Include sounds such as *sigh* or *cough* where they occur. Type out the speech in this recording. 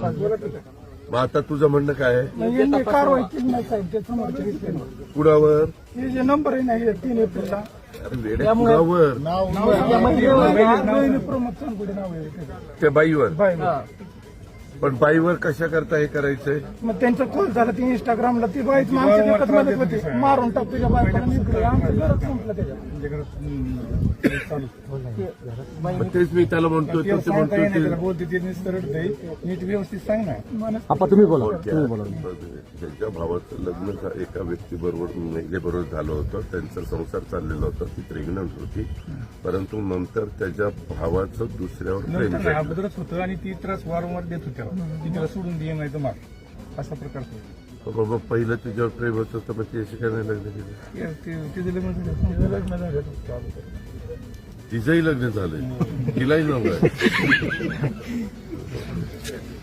मग आता तुझं म्हणणं काय आहे? म्हणजे यांनी कारवाई केली नाही साहेब ते. कुणावर हे जे नंबर आहे ना हे तीन एप्रिलला. अरे वेड्या कुणावर रोहिणी प्रमोद चांदगुडे नाव आहे त्याचं. त्या बाईवर? बाय पण बाईवर कशा करता हे करायचंय? मग त्यांचा कॉल झाला ती इंस्टाग्रामला ती बाईच आमच्या देखत म्हणत होती मारून टाक तुझ्या बायकोला आणि इकडे ये. आमचं घरच संपलं त्याच्यात. मग तेच मी त्याला म्हणतो तो ते म्हणतो ते. बोलते ते नीट व्यवस्थित सांग ना. त्यांच्या भावाचं लग्न झा- एका व्यक्तीबरोबर महिलेबरोबर झालं होतं त्यांचा संसार चाललेला होता ती प्रेग्नंट होती. परंतु नंतर त्याच्या भावाचं दुसऱ्यावर प्रेम नंतर झालं अगोदरच होतं आणि ती त्रास वारंवार देत होत्या. ती त्याला सोडून दे नाही तर मार असा प्रकार होतो बाबा पहिलं तुझ्यावर प्रेम होतं तर मग ती अशी काय नाही लग्न केलं तिचं लग्न झालं. लग्न झालं. तिचंही लग्न झालंय. तिलाही नव्हतं *laughs*